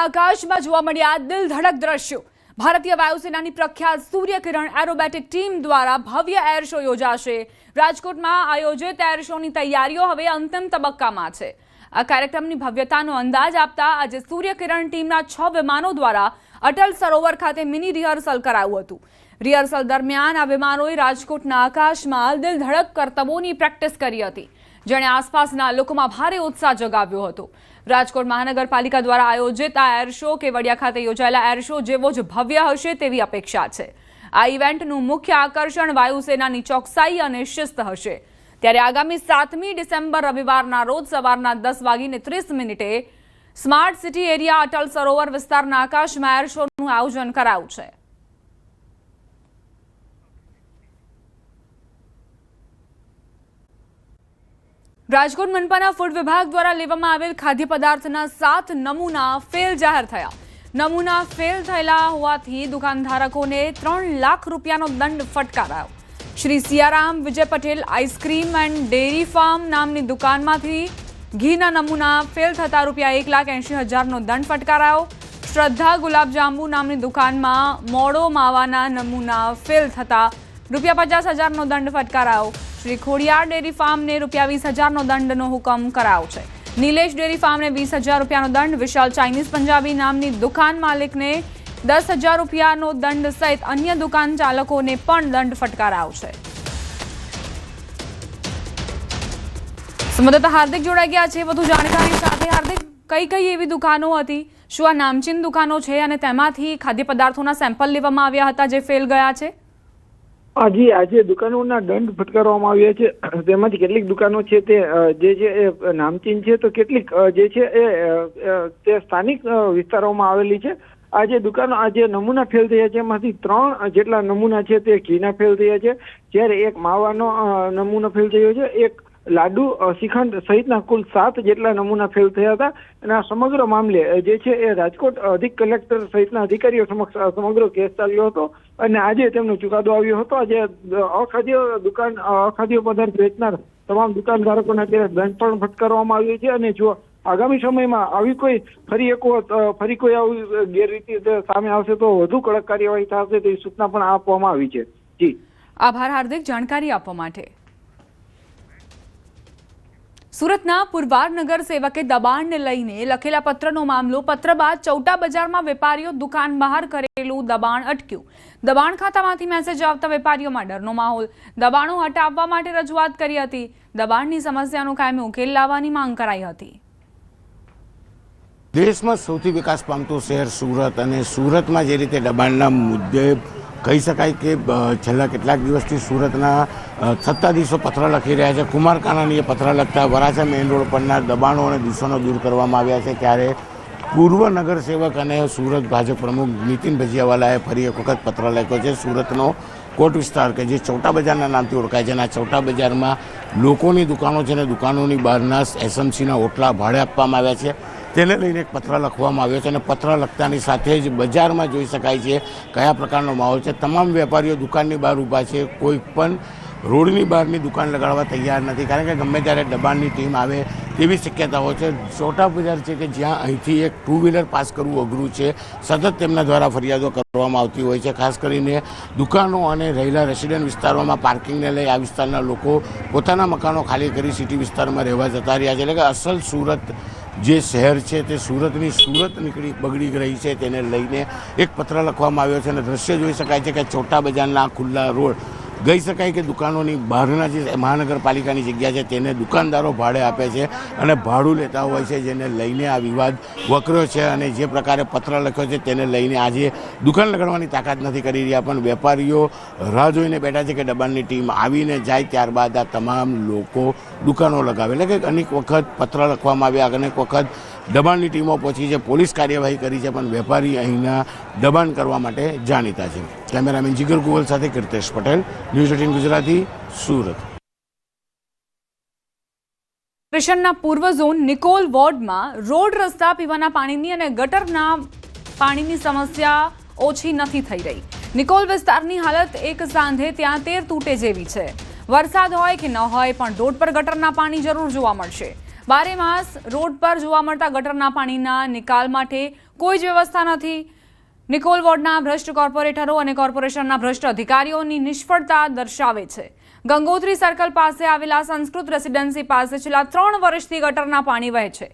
આકાશમાં જોવા મળ્યા દિલ ધડક દ્રશ્યો. ભારતીય વાયુસેનાની પ્રખ્યાત સૂર્યકિરણ એરોબેટિક ટીમ દ્વારા ભવ્ય એર શો યોજાશે. રાજકોટમાં આયોજિત એર શોની તૈયારીઓ હવે અંતિમ તબક્કામાં છે. આ કાર્યક્રમની ભવ્યતાનો અંદાજ આપતા આજે સૂર્યકિરણ ટીમના છ વિમાનો દ્વારા અટલ સરોવર ખાતે મિની રિહર્સલ કરાયું હતું. રિહર્સલ દરમિયાન આ વિમાનોએ રાજકોટના આકાશમાં દિલ ધડક કરતબોની પ્રેક્ટિસ કરી હતી. જેણે આસપાસના લોકોમાં ભારે ઉત્સાહ જગાવ્યો હતો. રાજકોટ મહાનગરપાલિકા દ્વારા આયોજિત આ એર શો કેવડિયા ખાતે યોજાયેલા એર શો જેવો જ ભવ્ય હશે તેવી અપેક્ષા છે. આ ઇવેન્ટનું મુખ્ય આકર્ષણ વાયુસેનાની ચોકસાઈ અને શિસ્ત હશે. ત્યારે આગામી સાતમી ડિસેમ્બર રવિવારના રોજ સવારના દસ વાગીને ત્રીસ મિનિટે smart city area Atal Sarovar વિસ્તારના આકાશમાં એર શોનું આયોજન કરાયું છે. રાજકોટ મનપાના ફૂડ વિભાગ દ્વારા લેવામાં આવેલ ખાદ્ય પદાર્થના સાત નમૂના ફેલ જાહેર થયા. નમૂના ફેલ થયેલા હોવાથી દુકાનધારકોને ત્રણ લાખ રૂપિયાનો દંડ ફટકારાયો. Shri Siyaram, Vijay Patel, ice cream and dairy farm નામની દુકાનમાંથી ઘીના નમૂના ફેલ થતા રૂપિયા એક લાખ એંશી હજારનો દંડ ફટકારાયો. શ્રદ્ધા ગુલાબજાંબુ નામની દુકાનમાં મોડો માવાના નમૂના ફેલ થતા રૂપિયા પચાસ હજારનો દંડ ફટકારાયો. શ્રી ખોડિયાર ડેરી ફાર્મને રૂપિયા વીસ હજારનો દંડનો હુકમ કરાવ છે. નિલેશ ડેરી ફાર્મને વીસ હજાર રૂપિયાનો દંડ, વિશાલ ચાઇનીઝ પંજાબી નામની દુકાન માલિકને દસ હજાર રૂપિયાનો દંડ સહિત અન્ય દુકાન ચાલકોને પણ દંડ ફટકારાવ છે. સંવાદદાતા હાર્દિક જોડાઈ ગયા છે. વધુ જાણકારી સાથે હાર્દિક, કઈ કઈ એવી દુકાનો હતી? શું આ નામચીન દુકાનો છે અને તેમાંથી ખાદ્ય પદાર્થોના સેમ્પલ લેવામાં આવ્યા હતા જે ફેલ ગયા છે? આજે આજે દુકાનોના દંડ ફટકારવામાં આવ્યા છે. તેમાંથી કેટલીક દુકાનો છે તે જે છે એ નામચીન છે, તો કેટલીક જે છે એ તે સ્થાનિક વિસ્તારોમાં આવેલી છે. આ જે દુકાનો આ જે નમૂના ફેલ થયા છે. એમાંથી ત્રણ જેટલા નમૂના છે તે ઘીના ફેલ થયા છે. જ્યારે એક માવાનો નમૂનો ફેલ થયો છે. એક લાડુ શ્રીખંડ સહિતના કુલ સાત જેટલા નમૂના ફેલ થયા હતા. અને આ સમગ્ર મામલે જે છે એ રાજકોટ અધિક કલેક્ટર સહિતના અધિકારીઓ સમક્ષ સમગ્ર કેસ ચાલ્યો હતો. અને આજે તેમનો ચુકાદો આવ્યો હતો. આજે અખાદ્ય દુકાન અખાદ્ય પદાર્થ વેચનાર તમામ દુકાનધારકોને અત્યારે દંડ પણ ફટકારવામાં આવ્યો છે. અને જો આગામી સમયમાં આવી કોઈ ફરી એક ફરી કોઈ આવી ગેરરીતિ સામે આવશે તો વધુ કડક કાર્યવાહી થશે તેવી સૂચના પણ આપવામાં આવી છે. જી. આભાર, હાર્દિક જાણકારી આપવા માટે. સુરતના પુરવાર નગર સેવકે દબાણને લઈને લખેલા પત્રનો મામલો પત્ર બાદ ચૌટા બજારમાં વેપારીઓ દુકાન બહાર કરેલું દબાણ અટક્યું. દબાણ ખાતામાંથી મેસેજ આવતા વેપારીઓમાં ડરનો માહોલ. દબાણો હટાવવા માટે રજૂઆત કરી હતી. દબાણની સમસ્યાનો કાયમી ઉકેલ લાવવાની માંગ કરાઈ હતી. દેશમાં સૌથી વિકાસ પામતું શહેર સુરત અને સુરતમાં જે રીતે દબાણના મુદ્દે કહી શકાય કે છેલ્લા કેટલાક દિવસથી સુરતના સત્તાધીશો પત્ર લખી રહ્યા છે. કુમાર કાનાણીએ પત્ર લખતા વરાછા મેઇન રોડ પરના દબાણો અને દૂષણો દૂર કરવામાં આવ્યા છે. ત્યારે પૂર્વ નગરસેવક અને સુરત ભાજપ પ્રમુખ નીતિન ભજીયાવાલાએ ફરી એક વખત પત્ર લખ્યો છે. સુરતનો કોટ વિસ્તાર કે જે ચૌટા બજારના નામથી ઓળખાય છે. અને આ ચૌટા બજારમાં લોકોની દુકાનો છે અને દુકાનોની બહારના એસએમસીના ઓટલા ભાડે આપવામાં આવ્યા છે. તેને લઈને એક પત્ર લખવામાં આવ્યો છે અને પત્ર લખતાની સાથે જ બજારમાં જોઈ શકાય છે કયા પ્રકારનો માહોલ છે. તમામ વેપારીઓ દુકાનની બહાર ઊભા છે. કોઈ પણ રોડની બહારની દુકાન લગાડવા તૈયાર નથી. કારણ કે ગમે ત્યારે દબાણની ટીમ આવે તેવી શક્યતાઓ છે. ચોટા બજાર છે કે જ્યાં અહીંથી એક ટુ વ્હીલર પાસ કરવું અઘરું છે, સતત તેમના દ્વારા ફરિયાદો કરવામાં આવતી હોય છે. ખાસ કરીને દુકાનો અને રહેલા રેસિડેન્ટ વિસ્તારોમાં પાર્કિંગને લઈ આ વિસ્તારના લોકો પોતાના મકાનો ખાલી કરી સિટી વિસ્તારમાં રહેવા જતા રહ્યા છે. એટલે કે અસલ સુરત જે શહેર છે તે સુરતની સુરત નીકળી બગડી રહી છે તેને લઈને એક પત્ર લખવામાં આવ્યો છે અને દ્રશ્ય જોઈ શકાય છે કે ચોટા બજારના ખુલ્લા રોડ ગઈ શકાય કે દુકાનોની બહારના જે મહાનગરપાલિકાની જગ્યા છે, તેને દુકાનદારો ભાડે આપે છે અને ભાડું લેતા હોય છે, જેને લઈને આ વિવાદ વકર્યો છે અને જે પ્રકારે પત્ર લખ્યો છે, તેને લઈને આજે દુકાન લગાડવાની તાકાત નથી કરી રહ્યા, પણ વેપારીઓ રાહ જોઈને બેઠા છે કે દબાણની ટીમ આવીને જાય ત્યારબાદ આ તમામ લોકો દુકાનો લગાવે. એટલે કે અનેક વખત પત્ર લખવામાં આવ્યા, અનેક વખત દબાણની ટીમો પહોંચી છે, પોલીસ કાર્યવાહી કરી છે, પણ વેપારી અહીંના દબાણ કરવા માટે જાણીતા છે. કેમેરામેન જીગર ગુગલ સાથે કીર્તેશ પટેલ, ન્યૂઝ એટીન ગુજરાતી, સુરત. સ્ટેશનના પૂર્વ ઝોન નિકોલ વોર્ડમાં રોડ રસ્તા પીવાના પાણીની અને ગટરના પાણીની સમસ્યા ઓછી નથી થઈ રહી. નિકોલ વિસ્તારની હાલત એક સાંધે ત્યાં તેર તૂટે જેવી છે. વરસાદ હોય કે ન હોય પણ રોડ પર ગટરના પાણી જરૂર જોવા મળશે. બારે માસ રોડ પર જોવા મળતા ગટરના પાણીના નિકાલ માટે કોઈ જ વ્યવસ્થા નથી. નિકોલ વોર્ડના ભ્રષ્ટ કોર્પોરેટરો અને કોર્પોરેશનના ભ્રષ્ટ અધિકારીઓની નિષ્ફળતા દર્શાવે છે. ગંગોત્રી સર્કલ પાસે આવેલા સંસ્કૃત રેસિડેન્સી પાસે છેલ્લા ત્રણ વર્ષથી ગટરના પાણી વહે છે.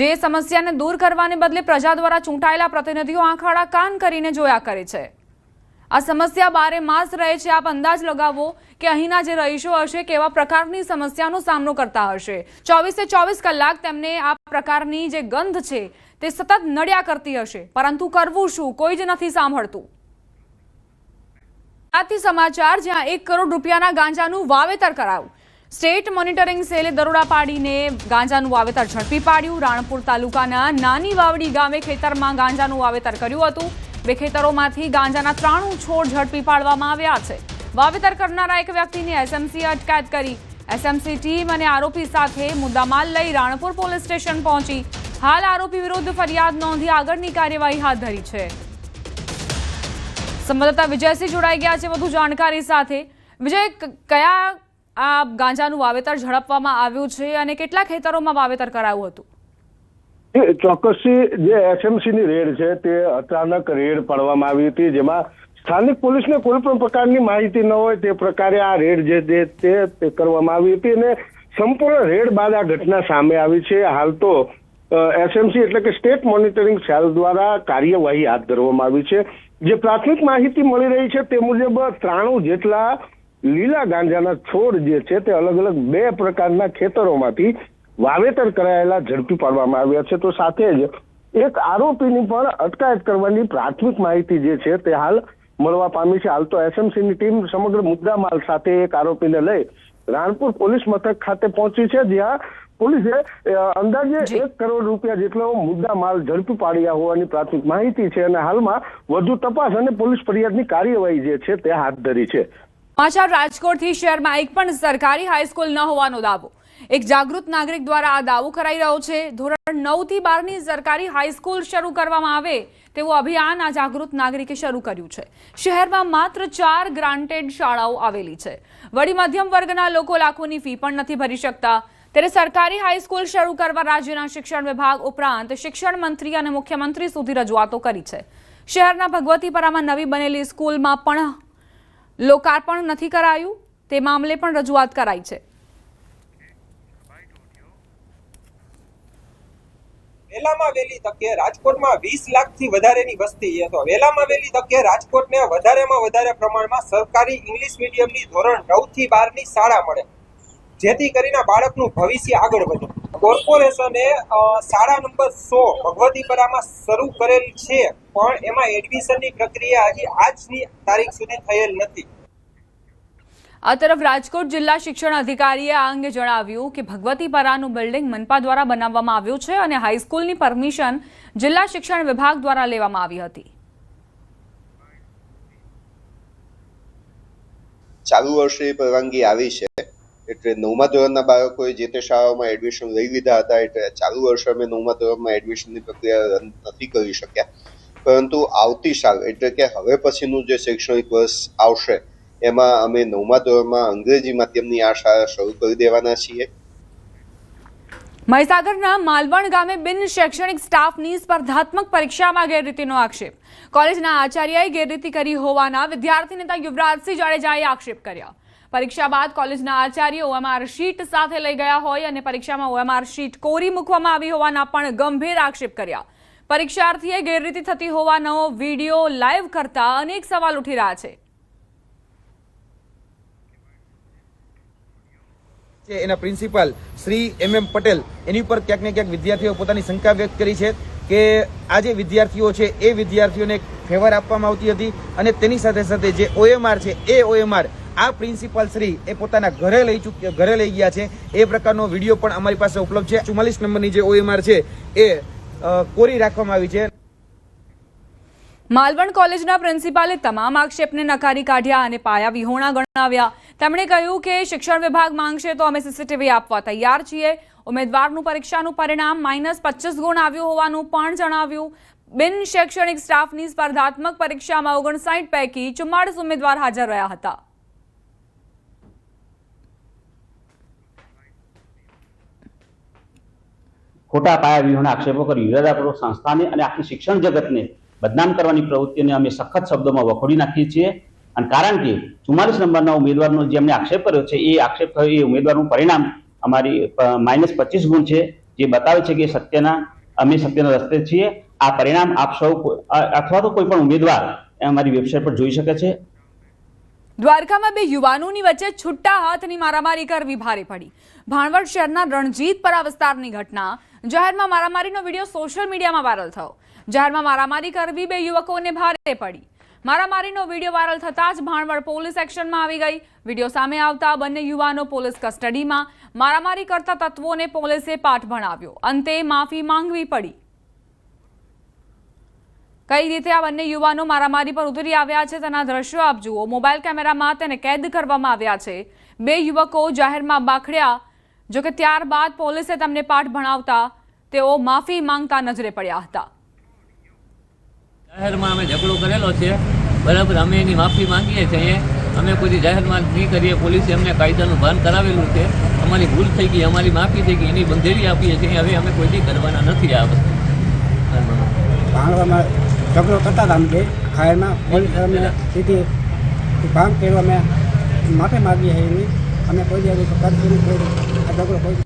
જે સમસ્યાને દૂર કરવાને બદલે પ્રજા દ્વારા ચૂંટાયેલા પ્રતિનિધિઓ આંખાડા કાન કરીને જોયા કરે છે. આ સમસ્યા બારે માસ રહે છે. આપ અંદાજ લગાવો કે અહીંના જે રહીશો હશે, કેવા પ્રકારની સમસ્યાનો સામનો કરતા હશે? ચોવીસે ચોવીસ કલાક તેમને આ પ્રકારની જે ગંધ છે, તે સતત નડ્યા કરતી હશે. પરંતુ કરવું શું? કોઈ જ નથી સાંભળતું. આથી સમાચાર, જ્યાં એક કરોડ રૂપિયાના ગાંજાનું વાવેતર કરાયું. સ્ટેટ મોનિટરિંગ સેલે દરોડા પાડીને ગાંજાનું વાવેતર ઝડપી પાડ્યું. રાણપુર તાલુકાના નાની વાવડી ગામે ખેતરમાં ગાંજાનું વાવેતર કર્યું હતું. બે ખેતરોમાંથી ગાંજાના ત્રાણું છોડ ઝડપી પાડવામાં આવ્યા છે. વાવેતર કરનારા એક વ્યક્તિની એસએમસી અટકાયત કરી. એસએમસી ટીમ અને આરોપી સાથે મુદ્દામાલ લઈ રાણપુર પોલીસ સ્ટેશન પહોંચી. હાલ આરોપી વિરુદ્ધ ફરિયાદ નોંધી આગળની કાર્યવાહી હાથ ધરી છે. સંવાદદાતા વિજયસિંહ જોડાઈ ગયા છે વધુ જાણકારી સાથે. વિજય કયા આ ગાંજાનું વાવેતર ઝડપવામાં આવ્યું છે અને કેટલા ખેતરોમાં વાવેતર કરાયું હતું? ચોક્કસથી જે એસએમસી ની રેડ છે તે અચાનક રેડ પાડવામાં આવી હતી, જેમાં સ્થાનિક પોલીસને કોઈ પણ પ્રકારની માહિતી ન હોય તે પ્રકારે આ રેડ જે તે કરવામાં આવી હતી અને સંપૂર્ણ રેડ બાદ આ ઘટના સામે આવી છે. હાલ તો એસએમસી એટલે કે સ્ટેટ મોનિટરિંગ સેલ દ્વારા કાર્યવાહી હાથ ધરવામાં આવી છે. જે પ્રાથમિક માહિતી મળી રહી છે તે મુજબ ત્રાણું જેટલા લીલા ગાંજાના છોડ જે છે તે અલગ અલગ બે પ્રકારના ખેતરોમાંથી વાવેતર કરાયેલા ઝડપી પાડવામાં આવ્યા છે. તો સાથે જ એક આરોપીની પણ અટકાયત કરવાની પ્રાથમિક માહિતી જે છે તે હાલ મળવા પામી છે. હાલ તો એસએમસીની ટીમ સમગ્ર મુદ્દામાલ સાથે એક આરોપીને લઈ રાણપુર પોલીસ મથક ખાતે પહોંચી છે. જ્યાં પોલીસે અંદાજે એક કરોડ રૂપિયા જેટલો મુદ્દામાલ ઝડપી પાડ્યા હોવાની પ્રાથમિક માહિતી છે અને હાલમાં વધુ તપાસ અને પોલીસ ફરિયાદની કાર્યવાહી જે છે તે હાથ ધરી છે. સમાચાર રાજકોટથી શહેરમાં એક પણ સરકારી હાઈસ્કૂલ ન હોવાનો દાવો. એક જાગૃત નાગરિક દ્વારા આ દાવો કરાઈ રહ્યો છે. ધોરણ નવથી બારની સરકારી હાઈસ્કૂલ શરૂ કરવામાં આવે તેવું અભિયાન આ જાગૃત નાગરિકે શરૂ કર્યું છે. શહેરમાં માત્ર ચાર ગ્રાન્ટેડ શાળાઓ આવેલી છે. વળી મધ્યમ વર્ગના લોકો લાખોની ફી પણ નથી ભરી શકતા. ત્યારે સરકારી હાઈસ્કૂલ શરૂ કરવા રાજ્યના શિક્ષણ વિભાગ ઉપરાંત શિક્ષણ મંત્રી અને મુખ્યમંત્રી સુધી રજૂઆતો કરી છે. શહેરના ભગવતીપરામાં નવી બનેલી સ્કૂલમાં પણ લોકાર્પણ નથી કરાયું. તે મામલે પણ રજૂઆત કરાઈ છે. વહેલામાં વહેલી તકે રાજકોટમાં વીસ લાખથી વધારેની વસ્તી. છે તો વહેલામાં વહેલી તકે રાજકોટને વધારેમાં વધારે પ્રમાણમાં સરકારી ઇંગ્લિશ મીડિયમની ધોરણ નવથી બારની શાળા મળે. જેથી કરીને બાળકનું ભવિષ્ય આગળ વધે. કોર્પોરેશને શાળા નંબર સો ભગવતીપરામાં શરૂ કરેલ છે, પણ એમાં એડમિશનની પ્રક્રિયા હજી આજની તારીખ સુધી થયેલ નથી. આ તરફ રાજકોટ જિલ્લા શિક્ષણ અધિકારીએ આ અંગે જણાવ્યું કે ભગવતીપરાનું બિલ્ડિંગ મનપા દ્વારા બનાવવામાં આવ્યું છે અને હાઈસ્કૂલની પરમિશન જિલ્લા શિક્ષણ વિભાગ દ્વારા લેવામાં આવી હતી. ચાલુ વર્ષે પરવાનગી આવી છે. એટલે નવમા ધોરણના બાળકોએ જે તે શાળાઓમાં એડમિશન લઈ લીધા હતા, એટલે ચાલુ વર્ષે અમે નવમા ધોરણમાં એડમિશનની પ્રક્રિયા નથી કરી શક્યા. પરંતુ આવતી સાલ, એટલે કે હવે પછીનું જે શૈક્ષણિક વર્ષ આવશે એમાં અમે નવમા ધોરણમાં અંગ્રેજી માધ્યમની આ શાળા શરૂ કરી દેવાના છીએ. મહીસાગરના માલવણ ગામે બિન શૈક્ષણિક સ્ટાફની સ્પર્ધાત્મક પરીક્ષામાં ગેરરીતિનો આક્ષેપ. કોલેજના આચાર્યએ ગેરરીતિ કરી હોવાના વિદ્યાર્થી નેતા યુવરાજસિંહ જાડેજાએ આક્ષેપ કર્યા. પરીક્ષા બાદ કોલેજના આચાર્ય ઓએમઆર શીટ સાથે લઈ ગયા હોય અને પરીક્ષામાં ઓએમઆર શીટ કોરી મૂકવામાં આવી હોવાના પણ ગંભીર આક્ષેપ કર્યા. પરીક્ષાર્થીએ ગેરરીતિ થતી હોવાનો વીડિયો લાઈવ કરતા અનેક સવાલ ઉઠી રહ્યા છે. છે એના principal Shri M M Patel એની ઉપર ક્યાંક ને ક્યાંક વિદ્યાર્થીઓ પોતાની શંકા વ્યક્ત કરી છે કે આ જે વિદ્યાર્થીઓ છે, એ વિદ્યાર્થીઓને ફેવર આપવામાં આવતી હતી અને તેની સાથે સાથે જે ઓએમઆર છે, એ ઓએમઆર આ પ્રિન્સિપાલ શ્રી એ પોતાના ઘરે લઈ ચૂક્યા ઘરે લઈ ગયા છે. એ પ્રકારનો વીડિયો પણ અમારી પાસે ઉપલબ્ધ છે. ચુમ્માલીસ નંબરની જે ઓએમઆર છે, એ કોરી રાખવામાં આવી છે. માલવણ કોલેજના પ્રિન્સિપાલે તમામ આક્ષેપને નકારી કાઢ્યા અને પાયા વિહોણા ગણાવ્યા. તેમણે કહ્યું કે શિક્ષણ વિભાગ માંગશે તો અમે સીસીટીવી આપવા તૈયાર છીએ. ઉમેદવારનું પરીક્ષાનું પરિણામ માઇનસ પચીસ ગુણ આવ્યું હોવાનું પણ જણાવ્યું. બિન શૈક્ષણિક સ્ટાફની સ્પર્ધાત્મક પરીક્ષામાં ઓગણસાઠ પૈકી ચુમ્માળીસ ઉમેદવાર હાજર રહ્યા હતા. ખોટા પાયા વિહોણા આક્ષેપો કરી વિરોધાપૂર્વક સંસ્થાને અને આખી શિક્ષણ જગતને બદનામ કરવાની પ્રવૃત્તિને અમે સખત શબ્દોમાં વખોડી નાખીએ છીએ. અને કારણ કે ચુમ્માલીસ નંબરના ઉમેદવારનો જે અમને આક્ષેપ કર્યો છે, એ આક્ષેપ થયો, એ ઉમેદવારનું પરિણામ અમારી માઇનસ પચીસ ગુણ છે, જે બતાવે છે કે સત્યના, અમે સત્યના રસ્તે છીએ. આ પરિણામ આપ સૌ અથવા તો કોઈ પણ ઉમેદવાર અમારી વેબસાઇટ પર જોઈ શકે છે. દ્વારકામાં બે યુવાનોની વચ્ચે છુટ્ટા હાથની મારામારી કરવી ભારે પડી. ભાણવડ શહેરના રણજીતપરા વિસ્તારની ઘટના. જાહેરમાં મારામારીનો વીડિયો સોશિયલ મીડિયામાં વાયરલ થયો. જાહેરમાં મારામારી કરવી બે યુવકોને ભારે પડી. મારામારીનો વીડિયો વાયરલ થતાં જ ભાણવડ પોલીસ એક્શનમાં આવી ગઈ. વીડિયો સામે આવતા બંને યુવાનો પોલીસ કસ્ટડીમાં મારામારી કરતા તત્વોને પોલીસે પાઠ ભણાવ્યો. અંતે માફી માંગવી પડી. કઈ રીતે આ બંને યુવાનો મારામારી પર ઉતરી આવ્યા છે તેના દ્રશ્યો આપ જુઓ. મોબાઈલ કેમેરામાં તેને કેદ કરવામાં આવ્યા છે. બે યુવકો જાહેરમાં બાખડ્યા. જોકે ત્યારબાદ પોલીસે તેમને પાઠ ભણાવતા તેઓ માફી માંગતા નજરે પડ્યા હતા. જાહેરમાં અમે ઝઘડો કરેલો છે. બરાબર અમે એની માફી માંગીએ છીએ. અમે કોઈ જાહેરમાં નહીં કરીએ. પોલીસે અમને કાયદાનું ભાન કરાવેલું છે. અમારી ભૂલ થઈ ગઈ અમારી માફી થઈ ગઈ એની બંધેરી આપીએ છીએ. હવે અમે કોઈથી કરવાના નથી આ વસ્તુ. ભાંગવામાં ઝઘડો કરતા હતા અમે પોલીસ અમને સીધી ભાંગ કર્યો અમે. માટે માગીએ છીએ એની. અમે કોઈ કરશું ઝઘડો કોઈ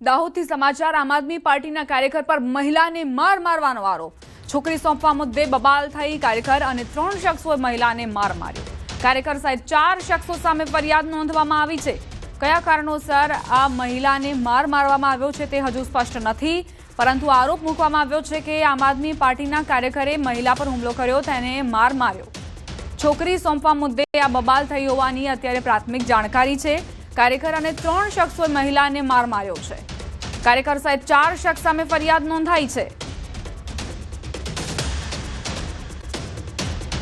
દાહોદથી સમાચાર આમ આદમી પાર્ટીના કાર્યકર પર મહિલાને માર મારવાનો આરોપ. છોકરી સોંપવા મુદ્દે બબાલ થઈ કાર્યકર અને ત્રણ શખ્સોએ મહિલાને માર માર્યો. કાર્યકર સહિત ચાર શખ્સો સામે ફરિયાદ નોંધવામાં આવી છે. કયા કારણોસર આ મહિલાને માર મારવામાં આવ્યો છે તે હજુ સ્પષ્ટ નથી. પરંતુ આરોપ મૂકવામાં આવ્યો છે કે આમ આદમી પાર્ટીના કાર્યકરે મહિલા પર હુમલો કર્યો, તેને માર માર્યો. છોકરી સોંપવા મુદ્દે આ બબાલ થઈ હોવાની અત્યારે પ્રાથમિક જાણકારી છે. કાર્યકર અને ત્રણ શખ્સોએ મહિલાને માર માર્યો છે. કાર્યકર સહિત ચાર શખ્સ સામે ફરિયાદ નોંધાઈ છે.